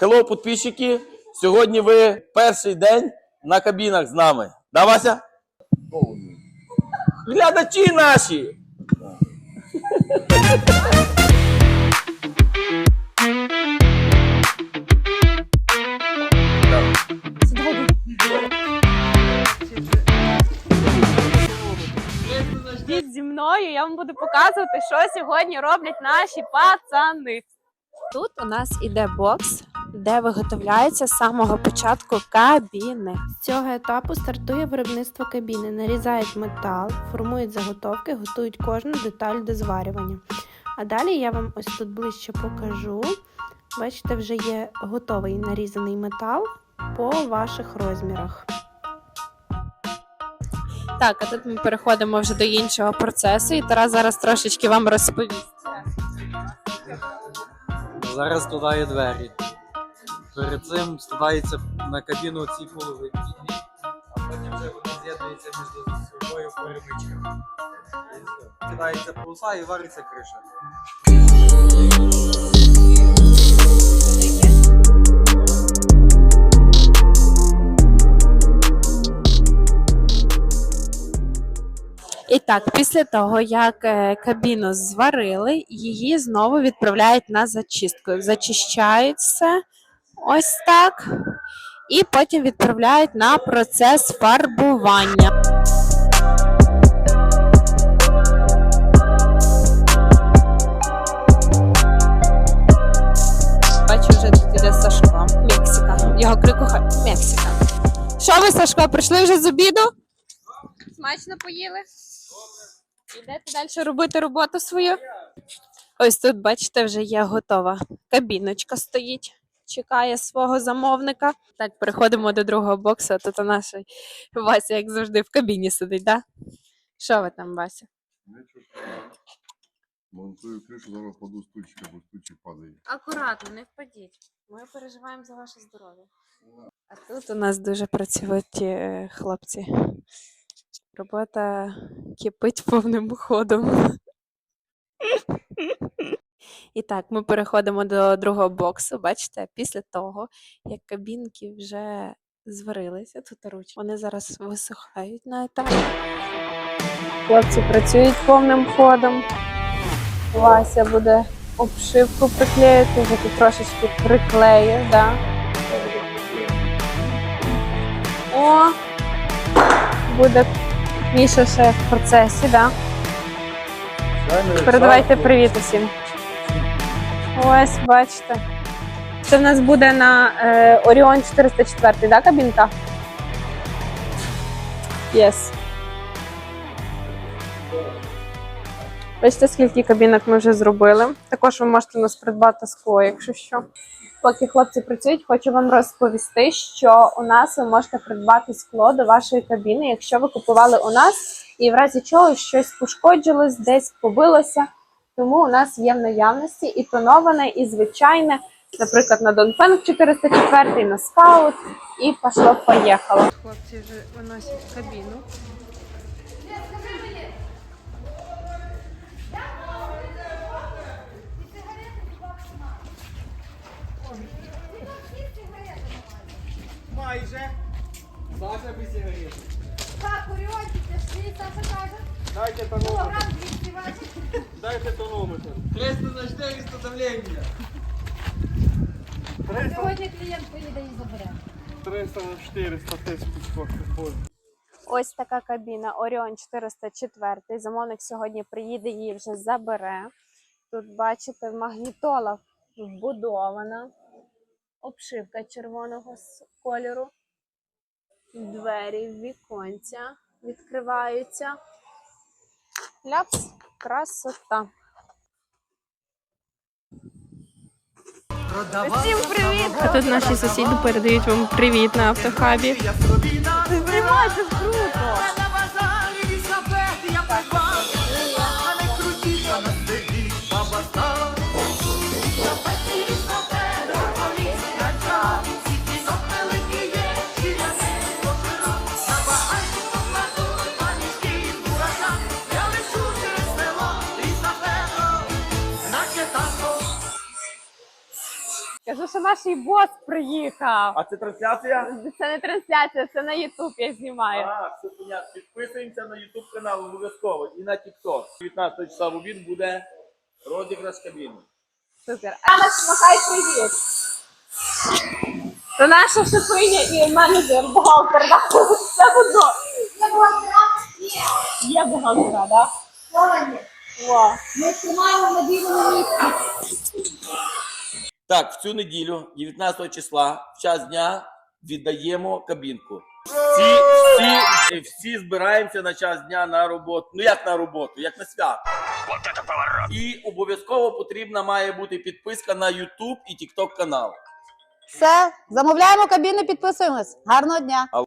Хеллоу, підписчики. Сьогодні ви перший день на кабінах з нами. Да, Вася? Глядачі наші! Йдіть зі мною, я вам буду показувати, що сьогодні роблять наші пацани. Тут у нас іде бокс, де виготовляється з самого початку кабіни. З цього етапу стартує виробництво кабіни, нарізають метал, формують заготовки, готують кожну деталь до зварювання. А далі я вам ось тут ближче покажу. Бачите, вже є готовий нарізаний метал по ваших розмірах. Так, а тут ми переходимо вже до іншого процесу, і Тарас зараз трошечки вам розповість. Зараз складає двері. Перед цим складається на кабіну ці половинки, а потім вже вони з'єднуються між собою перемичками. Кидається полоса і вариться криша. І так, після того, як е, кабіну зварили, її знову відправляють на зачистку. Зачищають все ось так. І потім відправляють на процес фарбування. Бачу, вже тут іде Сашко. Мексика. Його крикуха Мексика. Що ви, Сашко, прийшли вже з обіду? Смачно поїли? Йдете далі робити роботу свою? Ось тут, бачите, вже є готова кабіночка стоїть, чекає свого замовника. Так, переходимо до другого боксу. Тут у наш Вася, як завжди, в кабіні сидить, да? Що ви там, Вася? Монтую кришу, зараз впаду стульчика, бо стульчик падає. Акуратно, не впадіть. Ми переживаємо за ваше здоров'я. А тут у нас дуже працьовиті е, хлопці. Робота кипить повним ходом. І так, ми переходимо до другого боксу. Бачите, після того, як кабінки вже зварилися, тут ручки, вони зараз висихають на етапі. Хлопці працюють повним ходом. Вася буде обшивку приклеїти, вже тут трошечки приклею, да. О! Буде Міша ще в процесі, да. Передавайте привіт усім. Ось, бачите. Це в нас буде на е, Оріон 404, да, кабінка? Yes. Бачите, скільки кабінок ми вже зробили. Також ви можете нас придбати скло, якщо що. Поки хлопці працюють, хочу вам розповісти, що у нас ви можете придбати скло до вашої кабіни, якщо ви купували у нас, і в разі чого щось пошкоджилось, десь побилося. Тому у нас є в наявності і тоноване, і звичайне, наприклад, на Донфенг 404, на скаут, і пошло поїхало. Хлопці вже виносять в кабіну. Майже. Саша без сигарет. Так, курьончик, пішли, Саша каже. Дайте Кілограм 200 важить. Дайте тонометр. 300 на 400 давлення. Сьогодні клієнт поїде і забере. 300 на 400 тисяч підходить. Ось така кабіна Оріон 404. Замовник сьогодні приїде, її вже забере. Тут, бачите, магнітола вбудована, обшивка червоного с- кольору, двері, віконця відкриваються. Ляпс, красота. Всім привіт! А тут наші сусіди передають вам привіт на автохабі. Знімайте круто! Кажу, що наш бос приїхав. А це трансляція? Це не трансляція, це на Ютуб я знімаю. А, все понятно. Підписуємося на YouTube канал обов'язково і на TikTok. 19 числа в обід буде розіграш кабіни. Супер. Анна, махай привіт. Це наша шефиня і менеджер, бухгалтер. да? Це одно. Є бухгалтера, так? О. Ми тримаємо на білому місці. Так, в цю неділю, 19 числа, в час дня віддаємо кабінку. Всі, всі, всі збираємося на час дня на роботу. Ну як на роботу, як на свято. І обов'язково потрібна має бути підписка на YouTube і TikTok канал. Все, замовляємо кабіни, підписуємось. Гарного дня.